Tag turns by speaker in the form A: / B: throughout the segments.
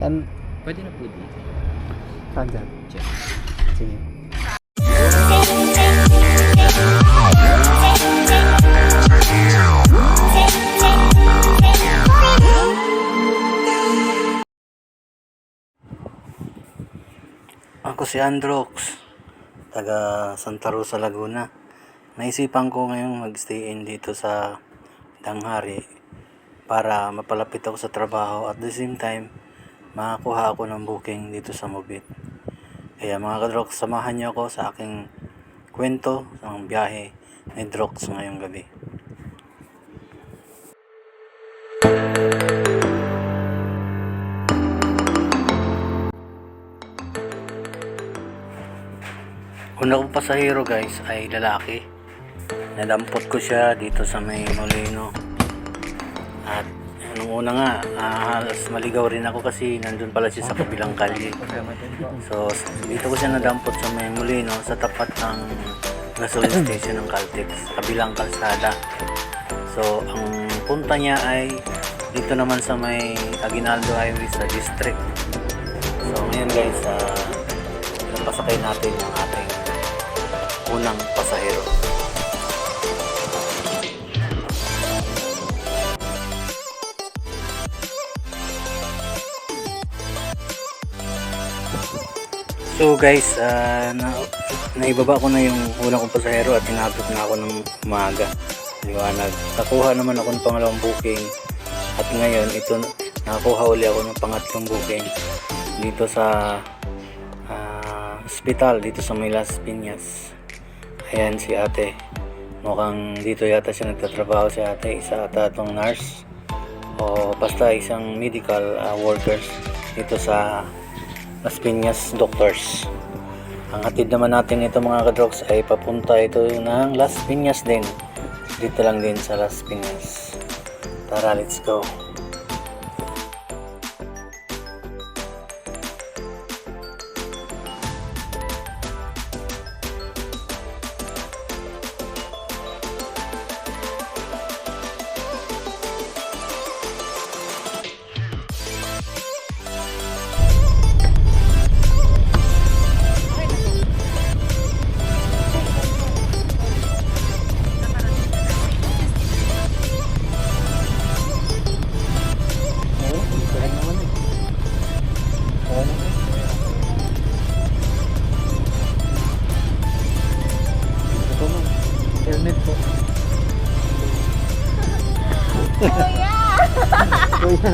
A: Yan,
B: Pwede na po dito.
A: saan dyan?
B: Diyan.
A: Sige. Ako si Androx, taga Santa Rosa, Laguna. Naisipan ko ngayong magstay in dito sa Danghari para mapalapit ako sa trabaho at the same time makakuha ako ng booking dito sa Mobit. Kaya mga kadrox, samahan niyo ako sa aking kwento ng biyahe ni Drox ngayong gabi. Una kong pasahero guys ay lalaki. Nadampot ko siya dito sa may Molino. Nung una nga, ah, halos maligaw rin ako kasi nandun pala siya sa kabilang kalye. So, dito ko siya nadampot sa may Molino sa tapat ng gasoline station ng Caltex, kabilang kalsada. So, ang punta niya ay dito naman sa may Aguinaldo Highway sa district. So, ngayon guys, uh, napasakay natin yung ating unang pasahero. So guys, ah, na, naibaba ko na yung unang kong pasahero at tinapos na ako ng umaga. Liwanag. Nakuha naman ako ng pangalawang booking at ngayon ito nakakuha uli ako ng pangatlong booking dito sa ah, hospital dito sa may Las Piñas. Ayan si ate. Mukhang dito yata siya nagtatrabaho si ate. Isa ata itong nurse o basta isang medical ah, workers dito sa Las Piñas Doctors. Ang hatid naman natin ito mga kadrogs ay papunta ito ng Las Piñas din. Dito lang din sa Las Piñas. Tara, let's go.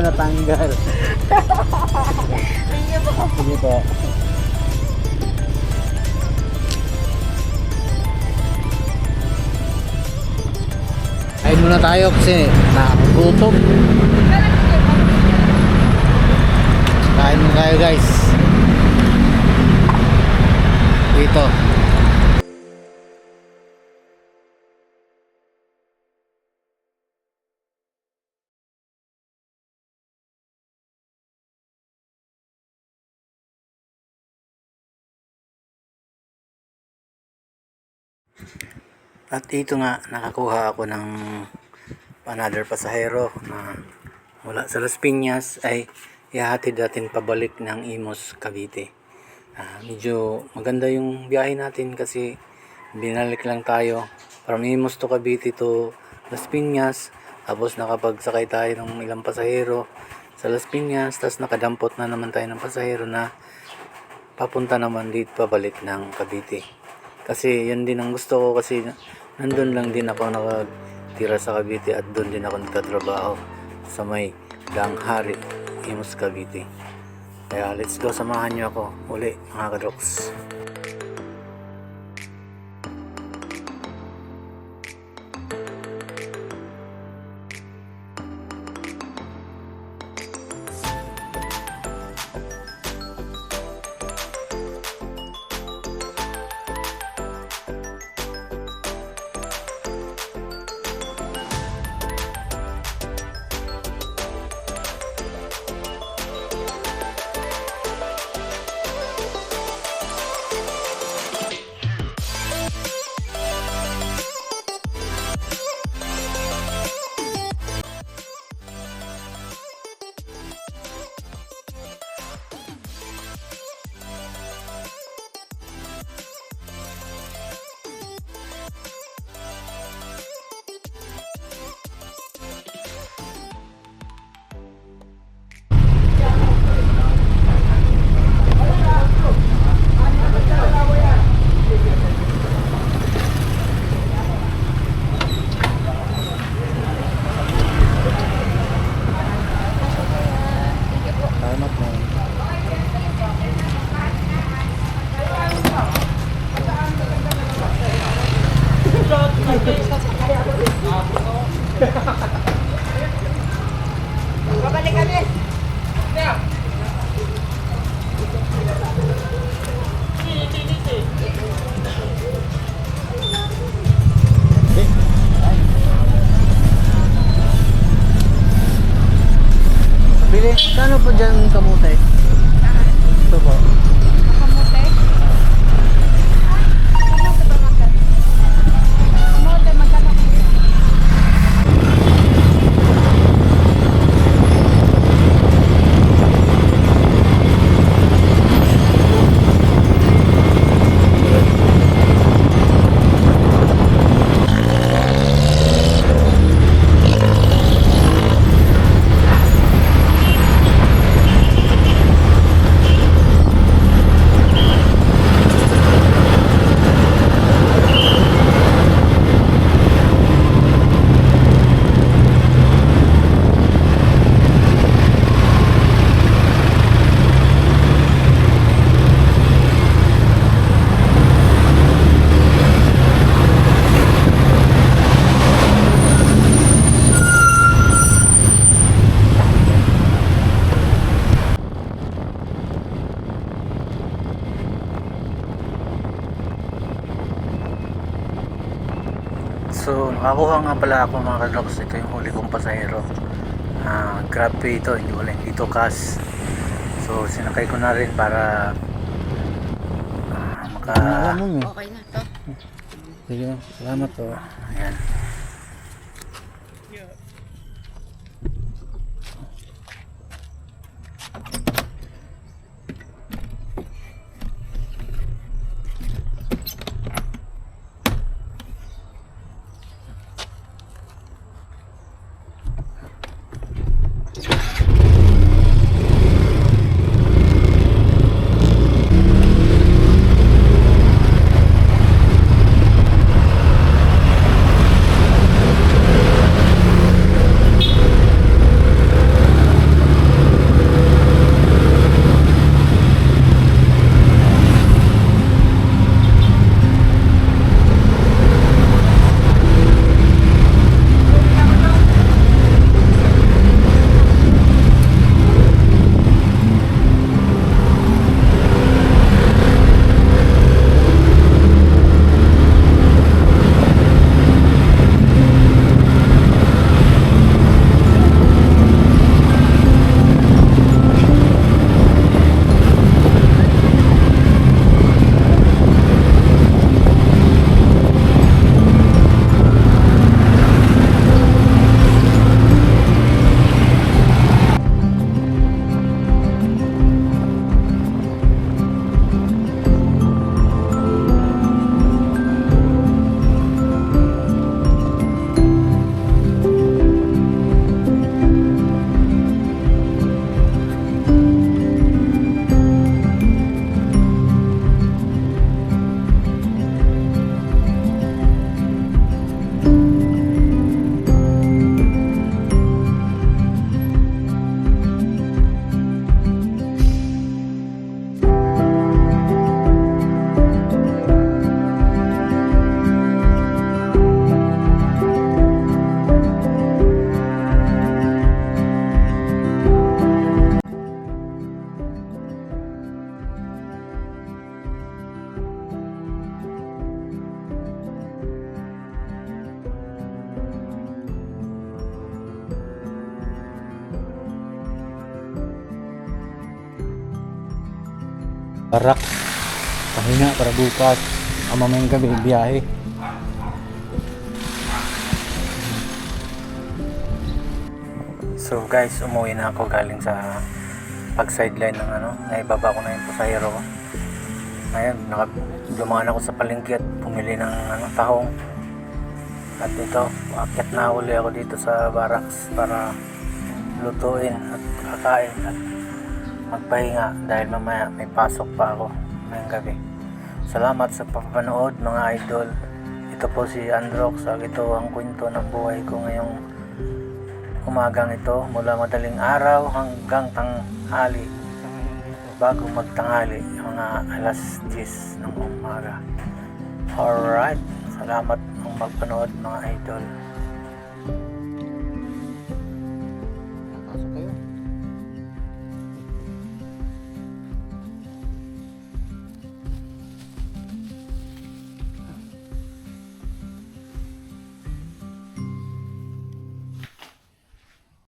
A: Natanggal. Sige po. Kain muna tayo kasi nakagutom. Kain muna tayo guys. Dito. At ito nga, nakakuha ako ng another pasahero na mula sa Las Piñas ay ihahatid natin pabalik ng Imos, Cavite. Ah, medyo maganda yung biyahe natin kasi binalik lang tayo from Imos to Cavite to Las Piñas tapos nakapagsakay tayo ng ilang pasahero sa Las Piñas tapos nakadampot na naman tayo ng pasahero na papunta naman dito pabalik ng Cavite. Kasi yun din ang gusto ko kasi nandun lang din ako nakatira sa Cavite at doon din ako nagtatrabaho sa may Danghari, Imus Cavite. Kaya let's go, samahan niyo ako uli mga kadroks. magkano po
B: dyan kamote?
A: Nga pala ako mga kadroks. Ito yung huli kong pasahero. Ah, grab pay ito. Hindi wala dito cash. So, sinakay ko na rin para ah, maka...
B: Okay na to.
A: Sige, salamat po. Ayan.
C: Barak. Pahinga para bukas. Ang mamayang gabi, biyahe.
A: So guys, umuwi na ako galing sa pag sideline ng ano, naibaba ko na yung pasahero ko. Ngayon, naka, dumaan ako sa palengke at pumili ng ano, tahong. At ito, akit na uli ako dito sa barracks para lutuin at kakain at magpahinga dahil mamaya may pasok pa ako ngayong gabi. Salamat sa papanood mga idol. Ito po si Androx at ito ang kwento ng buhay ko ngayong umagang ito mula madaling araw hanggang tanghali bago magtanghali mga alas 10 ng umaga alright salamat ng magpanood mga idol